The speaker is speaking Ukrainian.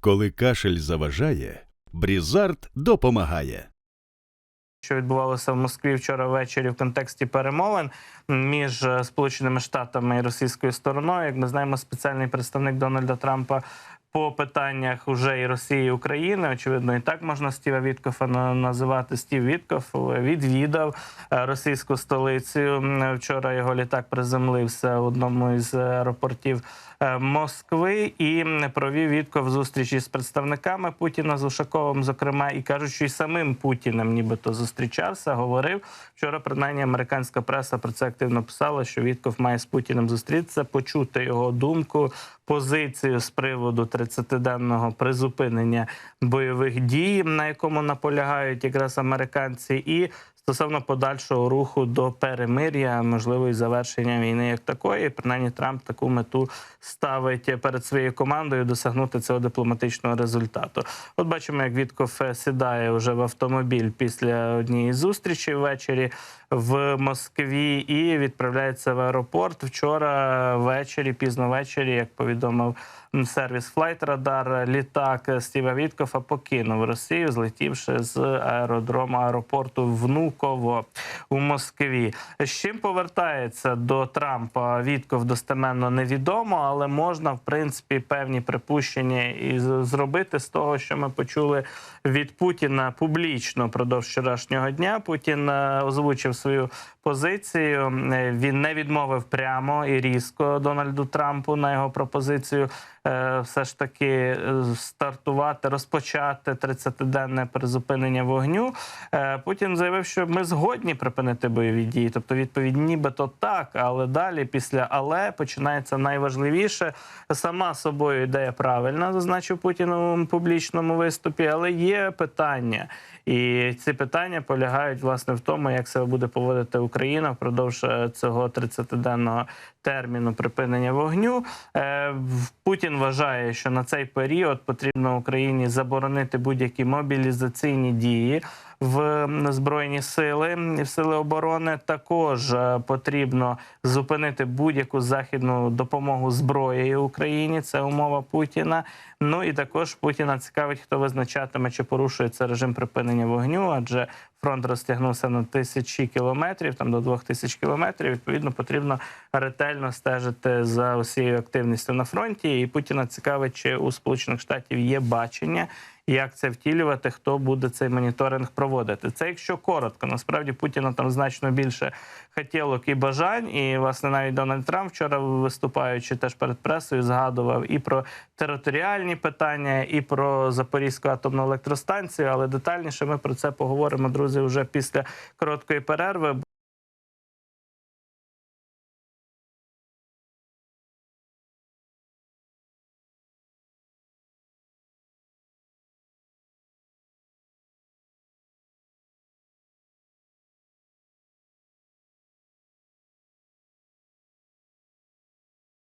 Коли кашель заважає, Брізард допомагає. що відбувалося в Москві вчора ввечері в контексті перемовин між е, Сполученими Штатами і російською стороною. Як ми знаємо, спеціальний представник Дональда Трампа по питаннях уже і Росії і України, очевидно, і так можна Стіва Віткофа називати. Стів Віткоф відвідав е, російську столицю. Вчора його літак приземлився в одному із аеропортів е, Москви і провів Вітков зустрічі з представниками Путіна з Ушаковим, зокрема, і кажуть, що й самим Путіним нібито зустрічався, говорив. Вчора, принаймні, американська преса про це активно писала, що Вітков має з Путіним зустрітися, почути його думку, позицію з приводу 30-денного призупинення бойових дій, на якому наполягають якраз американці, і стосовно подальшого руху до перемир'я, можливо, і завершення війни як такої. Принаймні, Трамп таку мету ставить перед своєю командою досягнути цього дипломатичного результату. От бачимо, як Вітков е, сідає вже в автомобіль після однієї зустрічі ввечері в Москві і відправляється в аеропорт. Вчора ввечері, пізно ввечері, як повідомив сервіс Flight Radar, літак Стіва Віткофа покинув Росію, злетівши з аеродрому аеропорту Внуково у Москві. З чим повертається до Трампа Вітков достеменно невідомо, але можна в принципі певні припущення і зробити з того, що ми почули від Путіна публічно впродовж вчорашнього дня. Путін е, озвучив свою позицію. Е, Він не відмовив прямо і різко Дональду Трампу на його пропозицію. Е, Все ж таки е, стартувати, розпочати 30-денне призупинення вогню. Е, Путін заявив, що ми згодні припинити бойові дії. Тобто, відповідь нібито так, але далі, після але починається найважливіше. Сама собою ідея правильна, зазначив Путін у публічному виступі, але є питання. І ці питання полягають власне в тому, як себе буде поводити Україна впродовж цього 30-денного терміну припинення вогню. В- Путін вважає, що на цей період потрібно Україні заборонити будь-які мобілізаційні дії в збройні сили і в сили оборони. Також е, потрібно зупинити будь-яку західну допомогу зброєю Україні. Це умова Путіна. Ну і також Путіна цікавить, хто визначатиме, чи порушується режим припинення вогню, адже фронт розтягнувся на тисячі кілометрів, там до двох тисяч кілометрів. Відповідно, потрібно ретельно стежити за усією активністю на фронті. І Путіна цікавить, чи у Сполучених Штатів є бачення. Як це втілювати, хто буде цей моніторинг проводити? Це якщо коротко. Насправді Путіна там значно більше хотілок і бажань. І власне навіть Дональд Трамп вчора виступаючи теж перед пресою, згадував і про територіальні питання, і про Запорізьку атомну електростанцію. Але детальніше ми про це поговоримо, друзі, вже після короткої перерви.